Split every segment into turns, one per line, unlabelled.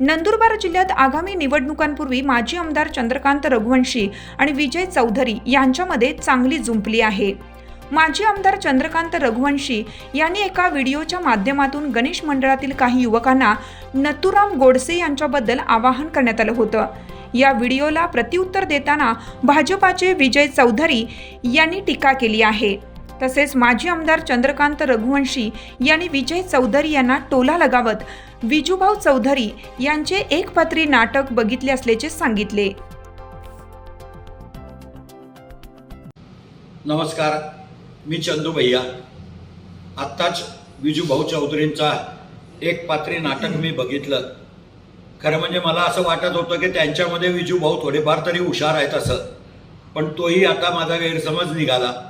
नंदुरबार जिल्ह्यात आगामी निवडणुकांपूर्वी माजी आमदार चंद्रकांत रघुवंशी आणि विजय चौधरी यांच्यामध्ये चांगली जुंपली आहे. माजी आमदार चंद्रकांत रघुवंशी यांनी एका व्हिडिओच्या माध्यमातून गणेश मंडळातील काही युवकांना नथुराम गोडसे यांच्याबद्दल आवाहन करण्यात आलं होतं. या व्हिडिओला प्रत्युत्तर देताना भाजपाचे विजय चौधरी यांनी टीका केली आहे. तसेच माजी आमदार चंद्रकांत रघुवंशी यांनी विजय चौधरी यांना टोला लगावत विजूभाऊ चौधरी यांचे एकपात्री नाटक बघितले असल्याचे सांगितले.
नमस्कार मी चंदू भैया. आत्ताच विजूभाऊ चौधरींचा एक पात्री नाटक मी बघितलं. खरं म्हणजे मला असं वाटत होतं की त्यांच्यामध्ये विजूभाऊ थोडेफार तरी हुशार आहेत असं. पण तोही आता माझा गैरसमज निघाला.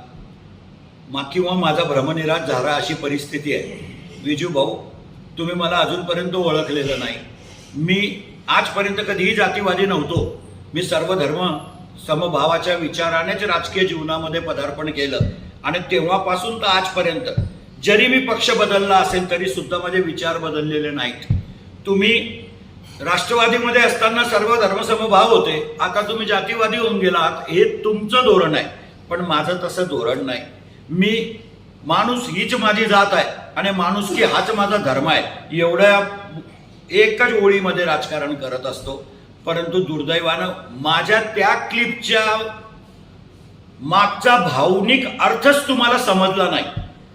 मा किंवा माझा भ्रमनिराश झाला अशी परिस्थिती आहे. विजू भाऊ तुम्ही मला अजूनपर्यंत ओळखलेलं नाही. मी आजपर्यंत कधीही जातीवादी नव्हतो. मी सर्व धर्म समभावाच्या विचारानेच राजकीय जीवनामध्ये पदार्पण केलं. आणि तेव्हापासून तर आजपर्यंत जरी मी पक्ष बदलला असेल तरी सुद्धा माझे विचार बदललेले नाहीत. तुम्ही राष्ट्रवादीमध्ये असताना सर्व धर्मसमभाव होते. आता तुम्ही जातीवादी होऊन गेलात हे तुमचं धोरण आहे. पण माझं तसं धोरण नाही. मी माणूस हीच माझी जात आहे आणि माणूस की हाच माझा धर्म आहे. एवढ्या एकच ओळीमध्ये राजकारण करत असतो. परंतु दुर्दैवानं माझ्या त्या क्लिपच्या मागचा भावनिक अर्थच तुम्हाला समजला नाही.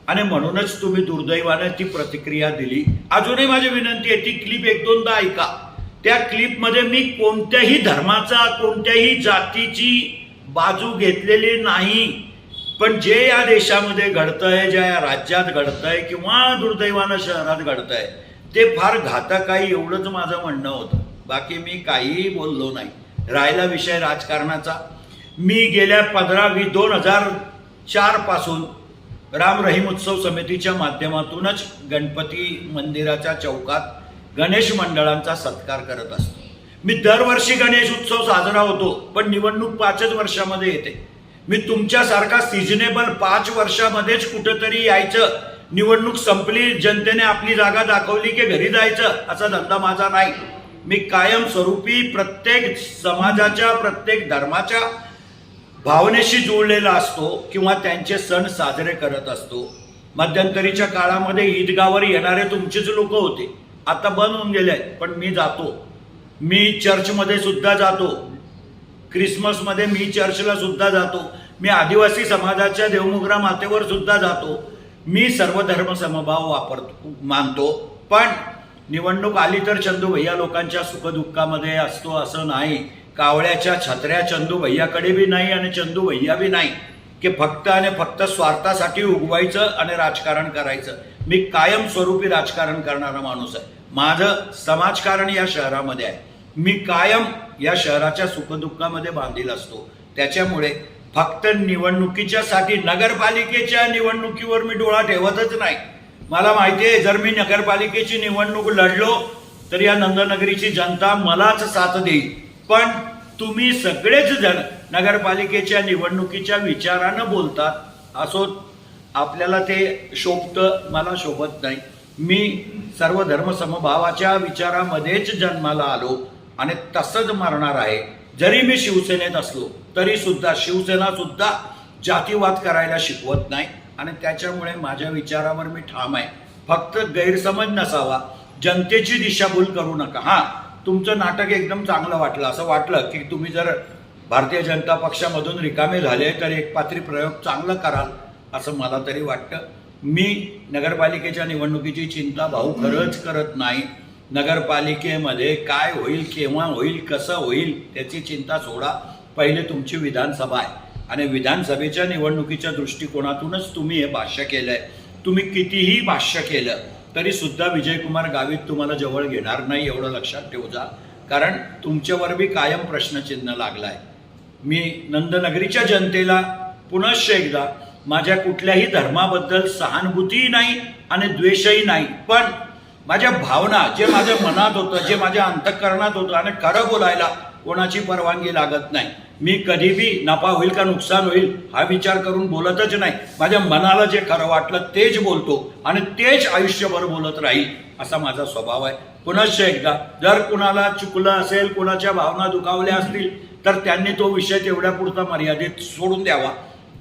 आणि म्हणूनच तुम्ही दुर्दैवानं ती प्रतिक्रिया दिली. अजूनही माझी विनंती आहे ती क्लिप एक दोनदा ऐका. त्या क्लिपमध्ये मी कोणत्याही धर्माचा कोणत्याही जातीची बाजू घेतलेली नाही. पण जे या देशामध्ये घडतंय ज्या या राज्यात घडतंय किंवा दुर्दैवानं शहरात घडतंय ते फार घातक आहे एवढंच माझं म्हणणं होतं. बाकी मी काहीही बोललो नाही. राहिला विषय राजकारणाचा. मी गेल्या पंधरा वी दोन हजार चारपासून राम रहीम उत्सव समितीच्या माध्यमातूनच गणपती मंदिराच्या चौकात गणेश मंडळांचा सत्कार करत असतो. मी दरवर्षी गणेश उत्सव साजरा होतो पण निवडणूक पाचच वर्षामध्ये येते. मी तुमच्यासारखा सिजनेबल पाच वर्षामध्येच कुठंतरी यायचं. निवडणूक संपली जनतेने आपली जागा दाखवली की घरी जायचं असा धंदा माझा नाही. मी कायमस्वरूपी प्रत्येक समाजाच्या प्रत्येक धर्माच्या भावनेशी जुळलेला असतो किंवा त्यांचे सण साजरे करत असतो. मध्यंतरीच्या काळामध्ये ईदगावर येणारे तुमचेच लोक होते. आता बंद होऊन गेले आहेत पण मी जातो. मी चर्चमध्ये सुद्धा जातो. क्रिसमसमध्ये मी चर्चला सुद्धा जातो. मी आदिवासी समाजाच्या देवमुग्रा मातेवर सुद्धा जातो. मी सर्व धर्म समभाव वापरतो मानतो. पण निवडणूक आली तर चंदू भैया लोकांच्या सुखदुःखामध्ये असतो असं नाही. कावळ्याच्या छत्र्या चंदू भैयाकडे बी नाही आणि चंदू भैया बी नाही. की फक्त आणि फक्त स्वार्थासाठी उगवायचं आणि राजकारण करायचं. मी कायमस्वरूपी राजकारण करणारा माणूस आहे. माझं समाजकारण या शहरामध्ये आहे. मी कायम या शहराच्या सुखदुःखामध्ये बांधील असतो. त्याच्यामुळे फक्त निवडणुकीच्या साठी नगरपालिकेच्या निवडणुकीवर मी डोळा ठेवतच नाही. मला माहिती आहे जर मी नगरपालिकेची निवडणूक लढलो तर या नंदनगरीची जनता मलाच साथ देईल. पण तुम्ही सगळेच जण नगरपालिकेच्या निवडणुकीच्या विचारानं बोलतात असो आपल्याला ते शोभतं मला शोभत नाही. मी सर्व धर्मसमभावाच्या विचारामध्येच जन्माला आलो. आणि तसंच मारणार आहे. जरी मी शिवसेनेत असलो तरी सुद्धा शिवसेना सुद्धा जातीवाद करायला शिकवत नाही. आणि त्याच्यामुळे माझ्या विचारावर मी ठाम आहे. फक्त गैरसमज नसावा. जनतेची दिशाभूल करू नका. हां तुमचं नाटक एकदम चांगलं वाटलं. असं वाटलं की तुम्ही जर भारतीय जनता पक्षामधून रिकामे झाले तर एक पात्री प्रयोग चांगलं कराल असं मला तरी वाटतं. मी नगरपालिकेच्या निवडणुकीची चिंता भाऊ खरंच करत नाही. नगरपालिकेमध्ये काय होईल केव्हा होईल कसं होईल त्याची चिंता सोडा. पहिले तुमची विधानसभा आहे. आणि विधानसभेच्या निवडणुकीच्या दृष्टिकोनातूनच तुम्ही हे भाष्य केलं आहे तुम्ही कितीही भाष्य केलं तरी सुद्धा विजयकुमार गावित तुम्हाला जवळ घेणार नाही एवढं लक्षात ठेवू जा. कारण तुमच्यावर बी कायम प्रश्नचिन्ह लागलाय. मी नंदनगरीच्या जनतेला पुनश्च एकदा माझ्या कुठल्याही धर्माबद्दल सहानुभूतीही नाही आणि द्वेषही नाही पण माझ्या भावना जे माझ्या मनात होतं जे माझ्या अंतःकरणात होतं आणि खरं बोलायला कोणाची परवानगी लागत नाही. मी कधीबी नफा होईल का नुकसान होईल हा विचार करून बोलतच नाही. माझ्या मनाला जे खरं वाटलं तेच बोलतो आणि तेच आयुष्यभर बोलत राहील असा माझा स्वभाव आहे. पुनश्च एकदा जर कुणाला चुकलं असेल कुणाच्या भावना दुखावल्या असतील तर त्यांनी तो विषय तेवढ्या पुरता मर्यादित सोडून द्यावा.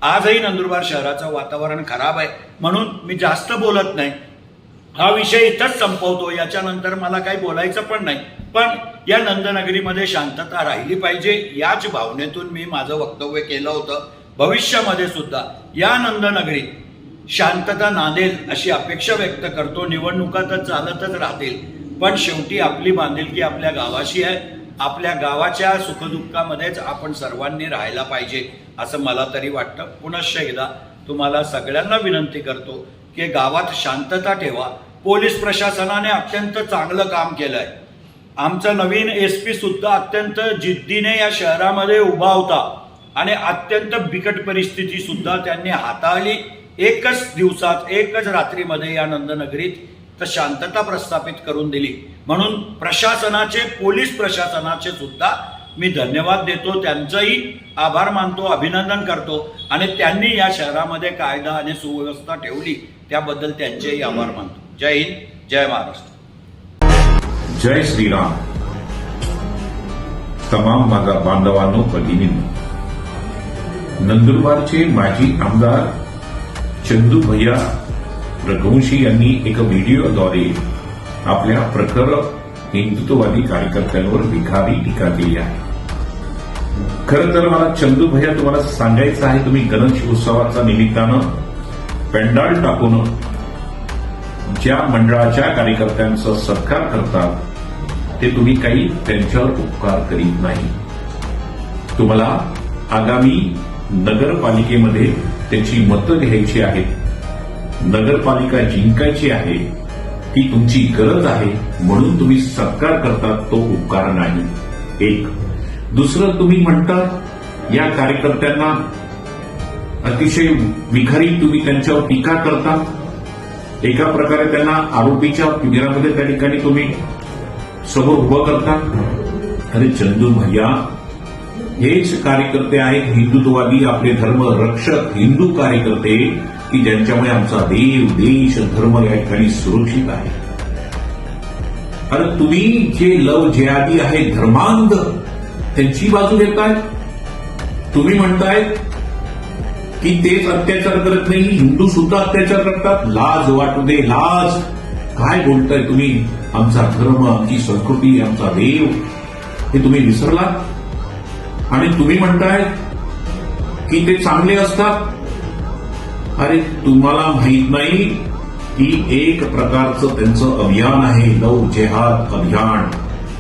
आजही नंदुरबार शहराचं वातावरण खराब आहे. म्हणून मी जास्त बोलत नाही. हा विषय इथंच संपवतो. याच्यानंतर मला काही बोलायचं पण नाही. पण या नंदनगरीमध्ये शांतता राहिली पाहिजे याच भावनेतून मी माझं वक्तव्य केलं होतं. भविष्यामध्ये सुद्धा या नंदनगरीत शांतता नांदेल अशी अपेक्षा व्यक्त करतो. निवडणुका तर चालतच राहतील पण शेवटी आपली बांधिलकी आपल्या गावाशी आहे. आपल्या गावाच्या सुखदुःखामध्येच आपण सर्वांनी राहायला पाहिजे असं मला तरी वाटतं. पुनश्च एकदा तुम्हाला सगळ्यांना विनंती करतो. की गावात शांतता ठेवा. पोलीस प्रशासनाने अत्यंत चांगलं काम केलं आहे आमचा नवीन एस पी सुद्धा अत्यंत जिद्दीने या शहरामध्ये उभा होता आणि अत्यंत बिकट परिस्थिती सुद्धा त्यांनी हाताळली. एकच दिवसात एकच रात्रीमध्ये या नंदनगरीत तर शांतता प्रस्थापित करून दिली. म्हणून प्रशासनाचे पोलीस प्रशासनाचे सुद्धा मी धन्यवाद देतो त्यांचंही आभार मानतो अभिनंदन करतो आणि त्यांनी या शहरामध्ये कायदा आणि सुव्यवस्था ठेवली. त्याबद्दल त्यांचेही आभार मानतो. जय हिंद जय महाराष्ट्र.
जय श्रीराम. तमाम माझा बांधवांनो भगिनींनो. नंदुरबारचे माजी आमदार चंदू भैया रघुवंशी यांनी एका व्हिडिओद्वारे आपल्या प्रखर हिंदुत्ववादी कार्यकर्त्यांवर विखारी टीका केली आहे. खरं तर मला चंदू भैया तुम्हाला सांगायचं आहे तुम्ही गणेश उत्सवाच्या निमित्तानं पेंडाल टाकून ज्या मंडळाच्या कार्यकर्त्यांचा सत्कार करतात ते तुम्ही काही त्यांच्यावर उपकार करीत नाही. तुम्हाला आगामी नगरपालिकेमध्ये त्याची मतं घ्यायची आहेत नगरपालिका जिंकायची आहे ती तुमची गरज आहे म्हणून तुम्ही सत्कार करतात तो उपकार नाही. एक. दुसरं तुम्ही म्हणता या कार्यकर्त्यांना अतिशय विखारी तुम्ही त्यांच्यावर टीका करता. एका प्रकारे त्यांना आरोपीच्या पिंजऱ्यामध्ये त्या ठिकाणी तुम्ही समोर उभं करता. अरे चंदू भैया हेच कार्यकर्ते आहेत हिंदुत्ववादी आपले धर्म रक्षक हिंदू कार्यकर्ते की ज्यांच्यामुळे आमचा देव देश धर्म या ठिकाणी सुरक्षित आहे. अरे तुम्ही जे लव जयादी आहे धर्मांध त्यांची बाजू घेताय? तुम्ही म्हणताय की तेच अत्याचार करत नाही हिंदू सुद्धा अत्याचार करतात. लाज वाटू दे लाज. काय बोलताय तुम्ही? आमचा धर्म आमची संस्कृती आमचा देव हे तुम्ही विसरला आणि तुम्ही म्हणताय की ते चांगले असतात? अरे तुम्हाला माहीत नाही की एक प्रकारचं त्यांचं अभियान आहे लव जेहाद अभियान.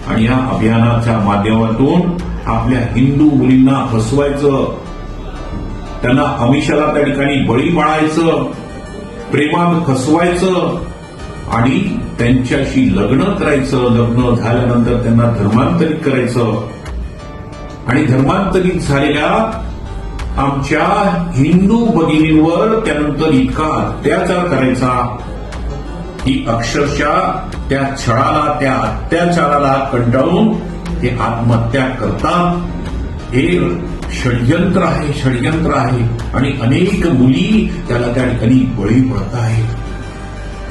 आणि या अभियानाच्या माध्यमातून आपल्या हिंदू मुलींना फसवायचं त्यांना अमिषाला त्या ठिकाणी बळी पाळायचं प्रेमात फसवायचं आणि त्यांच्याशी लग्न करायचं. लग्न झाल्यानंतर त्यांना धर्मांतरित करायचं. आणि धर्मांतरित झालेल्या आमच्या हिंदू भगिनींवर त्यानंतर इतका अत्याचार करायचा की अक्षरशः त्या छळाला त्या अत्याचाराला कंटाळून ते आत्महत्या करतात. हे षडयंत्र आहे षडयंत्र आहे. आणि अनेक मुली त्याला त्या ठिकाणी बळी पडत आहेत.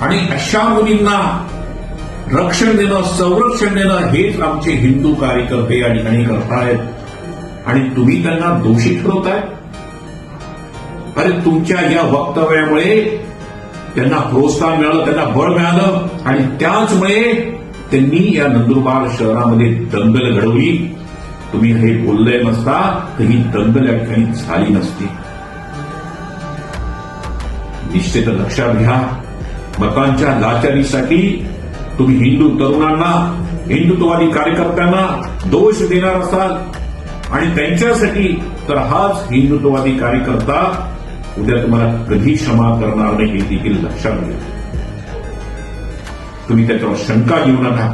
आणि अशा मुलींना रक्षण देणं संरक्षण देणं हेच आमचे हिंदू कार्यकर्ते या ठिकाणी करतायत. आणि तुम्ही त्यांना दोषी ठरवताय? अरे तुमच्या या वक्तव्यामुळे त्यांना प्रोत्साहन मिळालं त्यांना बळ मिळालं. आणि त्याचमुळे त्यांनी या नंदुरबार शहरामध्ये दंगल घडवली. तुम्ही हे बोलले नसता तर ही दंगल या ठिकाणी झाली नसती. निश्चित लक्षात घ्या मतांच्या लाचारीसाठी तुम्ही हिंदू तरुणांना हिंदुत्ववादी कार्यकर्त्यांना दोष देणार असाल. आणि त्यांच्यासाठी तर हाच हिंदुत्ववादी कार्यकर्ता उद्या तुम्हाला कधी क्षमा करणार नाही हे देखील लक्षात घ्या. तुम्ही त्याच्यावर शंका घेऊ नका.